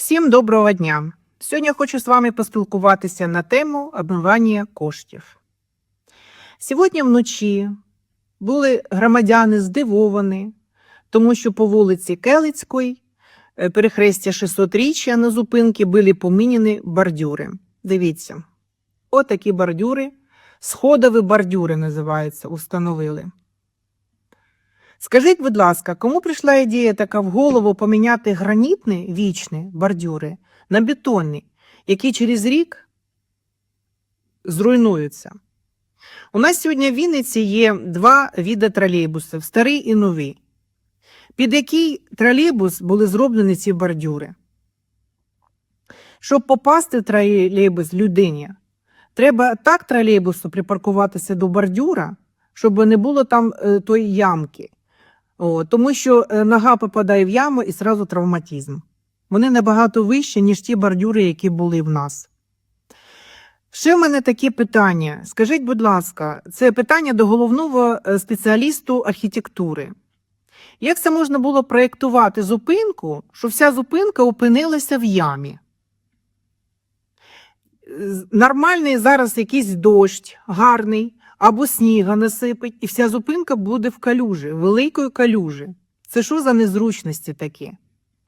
Всім доброго дня! Сьогодні я хочу з вами поспілкуватися на тему обмивання коштів. Сьогодні вночі були громадяни здивовані, тому що по вулиці Келицької, е, перехрестя 600-річчя на зупинки були поміняні бордюри. Дивіться, отакі бордюри, сходові бордюри називаються, установили. Скажіть, будь ласка, кому прийшла ідея така в голову поміняти гранітні вічні бордюри на бетонні, які через рік зруйнуються? У нас сьогодні в Вінниці є два види тролейбусів старий і новий. Під який тролейбус були зроблені ці бордюри? Щоб попасти в тролейбус людині, треба так тролейбусу припаркуватися до бордюра, щоб не було там е, тої ямки. О, тому що е, нога попадає в яму і зразу травматизм. Вони набагато вищі, ніж ті бордюри, які були в нас. Ще в мене таке питання. Скажіть, будь ласка, це питання до головного е, спеціалісту архітектури. Як це можна було проєктувати зупинку, що вся зупинка опинилася в ямі? Нормальний зараз якийсь дощ, гарний, або сніга насипить, і вся зупинка буде в калюжі, великої калюжі. Це що за незручності такі?